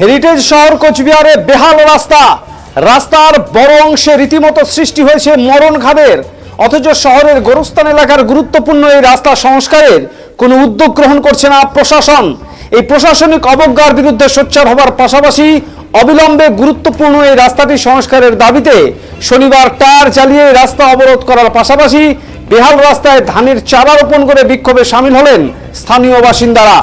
Heritage শহর কোচবিহারে বেহাল রাস্তা। রাস্তার বড় অংশে রীতিমতো সৃষ্টি হয়েছে মরণ ঘাদের অথচ শহরের গোরস্থান এলাকার গুরুত্বপূর্ণ এই রাস্তা সংস্কারের কোনো উদ্যোগ গ্রহণ করছে না প্রশাসন। এই প্রশাসনিক অবজ্ঞার বিরুদ্ধে সোচ্চার হবার পাশাপাশি অবিলম্বে গুরুত্বপূর্ণ এই রাস্তাটি সংস্কারের দাবিতে শনিবার টায়ার চালিয়ে রাস্তা অবরোধ করার পাশাপাশি বেহাল রাস্তায় ধানের চারা রোপণ করে বিক্ষোভে সামিল হলেন স্থানীয় বাসিন্দারা।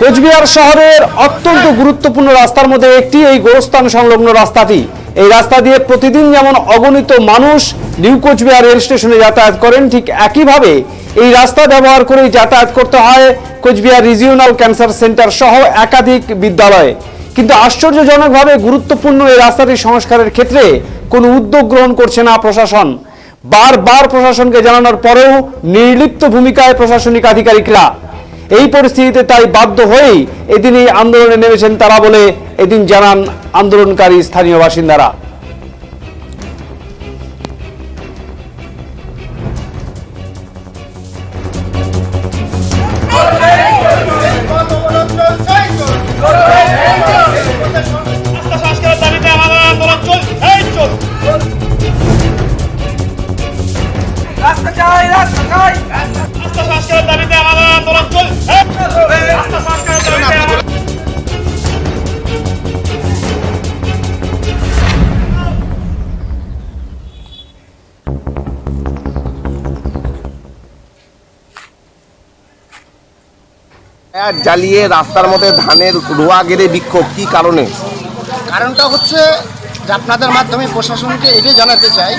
কোচবিহার শহরের অত্যন্ত গুরুত্বপূর্ণ রাস্তার মধ্যে একটি এই গোরস্থান সংলগ্ন রাস্তাটি। এই রাস্তা দিয়ে প্রতিদিন যেমন অগণিত মানুষ নিউ কোচবিহার রেল স্টেশনে যাতায়াত করেন, ঠিক একইভাবে এই রাস্তা ব্যবহার করেই যাতায়াত করতে হয় কোচবিহার রিজিওনাল ক্যান্সার সেন্টার সহ একাধিক বিদ্যালয়ে। কিন্তু আশ্চর্যজনকভাবে গুরুত্বপূর্ণ এই রাস্তাটি সংস্কারের ক্ষেত্রে কোনো উদ্যোগ গ্রহণ করছে না প্রশাসন। বারবার প্রশাসনকে জানানোর পরেও নির্লিপ্ত ভূমিকায় প্রশাসনিক আধিকারিকরা এই পরিস্থিতিতে তাই বাধ্য হয়েই এদিন এই আন্দোলনে নেমেছেন তারা বলে এদিন জানান আন্দোলনকারী স্থানীয় বাসিন্দারা। জ্বালিয়ে রাস্তার মধ্যে ধানের রোয়া গেড়ে বিক্ষোভ, কি কারণে? কারণটা হচ্ছে যে আপনাদের মাধ্যমে প্রশাসনকে এটাই জানাতে চাই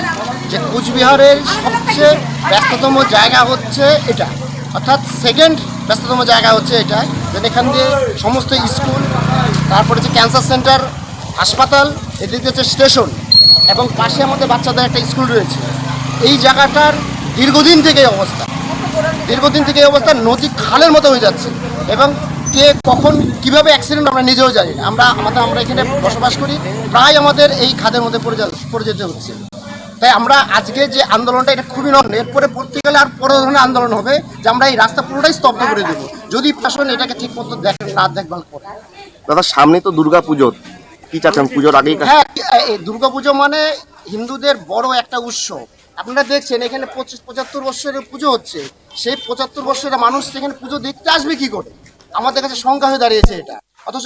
যে কুচবিহারের সবচেয়ে ব্যস্ততম জায়গা হচ্ছে এটা। অর্থাৎ সেকেন্ড ব্যস্ততম জায়গা হচ্ছে এটা। যেটা এখান দিয়ে সমস্ত স্কুল, তারপরে যে ক্যান্সার সেন্টার হাসপাতাল, এদিকে হচ্ছে স্টেশন এবং পাশে আমাদের বাচ্চাদের একটা স্কুল রয়েছে। এই জায়গাটার দীর্ঘদিন থেকে অবস্থা। দীর্ঘদিন থেকে এই অবস্থা নদী খালের মতো হয়ে যাচ্ছে। এবং কে কখন কীভাবে অ্যাক্সিডেন্ট আমরা নিজেও জানি না। আমরা আমাদের আমরা এখানে বসবাস করি। প্রায় আমাদের এই খাদের মধ্যে পড়ে যা- পড়ে যেতে হচ্ছে। তাই আমরা আজকে যে আন্দোলনটা এটা খুবই নন এরপরে পরবর্তীকালে আর বড় ধরনের আন্দোলন হবে যে আমরা এই রাস্তা পুরোটাই স্তব্ধ করে দেবো। যদি প্রশাসন এটাকে ঠিক মতো দেখেন না দেখভাল করে। দাদা সামনে তো দুর্গা পুজো কি চাচ্ছেন? পুজোর আগেই হ্যাঁ এই দুর্গাপুজো মানে হিন্দুদের বড় একটা উৎসব। আপনারা দেখছেন, এখানে পঁচিশ, পঁচাত্তর বছরের পুজো হচ্ছে। সেই পঁচাত্তর বছরের মানুষ সেখানে পুজো দেখতে আসবে কি করে? আমাদের কাছে সংখ্যা হয়ে দাঁড়িয়েছে এটা। অথচ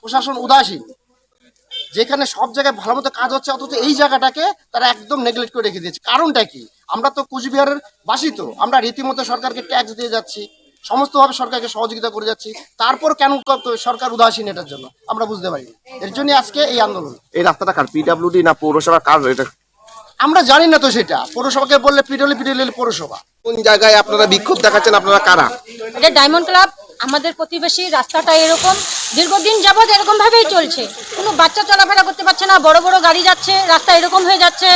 প্রশাসন উদাসীন। যেখানে সব জায়গায় ভালো মতো কাজ হচ্ছে, অথচ এই জায়গাটাকে তারা একদম নেগলেক্ট করে রেখে দিয়েছে। কারণটা কি? আমরা তো কুচবিহারের বাসী তো। আমরা রীতিমতো সরকারকে ট্যাক্স দিয়ে যাচ্ছি। সমস্তভাবে সরকারকে সহযোগিতা করে যাচ্ছি। তারপর কেন সরকার উদাসীন এটার জন্য? আমরা বুঝতে পারি। এর জন্য আজকে এই আন্দোলন। এই রাস্তাটা কার? পিডাব্লিউডি না পৌরসভা কার? এটা আমরা জানি না তো সেটা। পৌরসভাকে বললে পিডলি পিডলি পৌরসভা। কোন জায়গায় আপনারা বিক্ষোভ দেখাচ্ছেন আপনারা কারা? এটা ডায়মন্ড ক্লাব আমাদের প্রতিবেশী রাস্তাটা এরকম। দীর্ঘদিন যাবৎ এরকম ভাবেই চলছে। কোনো বাচ্চা চলাফেরা করতে পারছে না বড় বড় গাড়ি যাচ্ছে রাস্তা এরকম হয়ে যাচ্ছে।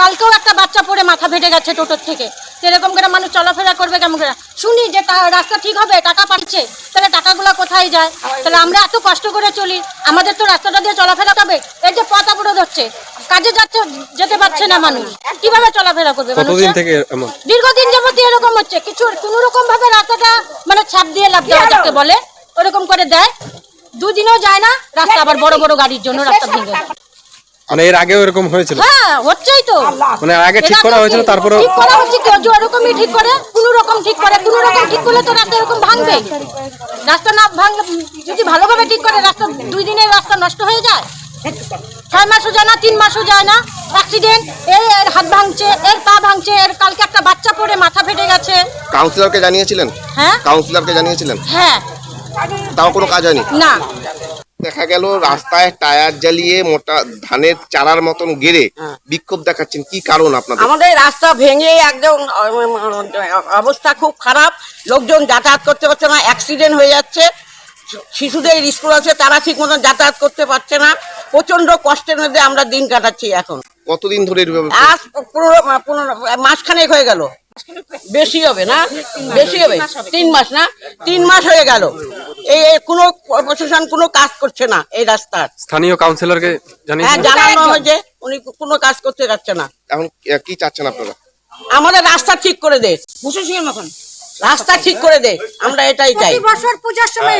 কালকেও একটা বাচ্চা পড়ে মাথা ফেটে গেছে টোটোর থেকে। তো এরকম করে মানুষ চলাফেরা করবে কেমন করে? শুনি যে রাস্তা ঠিক হবে টাকা পাচ্ছে তাহলে টাকাগুলো কোথায় যায়? তাহলে আমরা এত কষ্ট করে চলি আমাদের তো রাস্তাটা দিয়ে চলাফেরা হবে। এই যে পথ হচ্ছে? কাজে যাচ্ছে যেতে পারছে না মানুষ। কীভাবে চলাফেরা করবে কতদিন থেকে এমন? দীর্ঘদিন যাবত এরকম হচ্ছে। কিছু কোন রকম ভাবে রাস্তাটা মানে ছাপ দিয়ে লাভ দেওয়া যাকে বলে ওরকম করে দেয়। দুদিনও যায় না রাস্তা আবার বড় বড় গাড়ির জন্য রাস্তা ভেঙে। মানে এর আগেও এরকম হয়েছিল? হ্যাঁ হচ্ছেই তো। মানে আগে ঠিক করা হয়েছিল তারপরে ঠিক করা হচ্ছে কেউ যে ওরকমই ঠিক করে কোন রকম ঠিক করে কোন রকম ঠিক করলে তো রাস্তা এরকম ভাঙবে। রাস্তা না ভাঙলে যদি ভালোভাবে ঠিক করে রাস্তা দুই দিনের রাস্তা নষ্ট হয়ে যায় ছয় মাসও যায় না তিন মাসও যায় না। অ্যাক্সিডেন্ট এই এর হাত ভাঙছে এর পা ভাঙছে এর কালকে একটা বাচ্চা পড়ে মাথা ফেটে গেছে। কাউন্সিলরকে জানিয়েছিলেন? হ্যাঁ? কাউন্সিলরকে জানিয়েছিলেন? হ্যাঁ। তাও কোনো কাজ হয়নি? না। দেখা গেল রাস্তায় টায়ার জ্বালিয়ে মোটা ধানের চারার মতন গেড়ে বিক্ষোভ দেখাচ্ছেন। কি কারণ আপনাদের? আমাদের রাস্তা ভেঙে একদম অবস্থা খুব খারাপ। লোকজন যাতায়াত করতে পারছে না অ্যাক্সিডেন্ট হয়ে যাচ্ছে। শিশুদের স্কুল আছে তারা ঠিক মতন যাতায়াত করতে পারছে না। প্রচণ্ড কষ্টের মধ্যে আমরা দিন কাটাচ্ছি এখন। কতদিন ধরে আজ পনেরো পনেরো মাসখানেক হয়ে গেল। বেশি হবে না? বেশি হবে? তিন মাস না? তিন মাস হয়ে গেল। এই কোনো প্রশাসন কোনো কাজ করছে না এই রাস্তার। স্থানীয় কাউন্সিলরকে হ্যাঁ জানানো হয়েছে উনি কোনো কাজ করতে যাচ্ছে না। এখন কি চাচ্ছেন আপনারা? আমাদের রাস্তা ঠিক করে দে। প্রশাসনের মতন রাস্তা ঠিক করে দে আমরা এটাই চাই। বছর পূজার সময়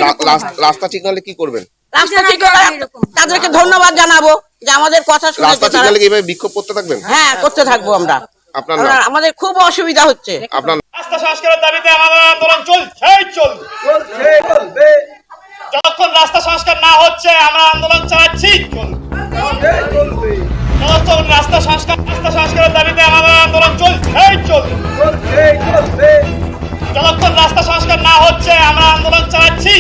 রাস্তা ঠিক নাহলে কি করবেন? রাস্তা ঠিক তাদেরকে ধন্যবাদ জানাব যে আমাদের কথা রাস্তা ঠিক নাহলে কি বিক্ষোভ করতে থাকবেন? হ্যাঁ করতে থাকব আমরা। আপনার আমাদের খুব অসুবিধা হচ্ছে। আপনার রাস্তা সংস্কারের দাবিতে আমাদের আন্দোলন চলছেই চলবে যতক্ষণ রাস্তা সংস্কার না হচ্ছে আমরা আন্দোলন চালাচ্ছি যতক্ষণ রাস্তা সংস্কার রাস্তা সংস্কারের দাবিতে আমাদের আন্দোলন চলছেই চলবে হচ্ছে আমরা আন্দোলন চালাচ্ছি।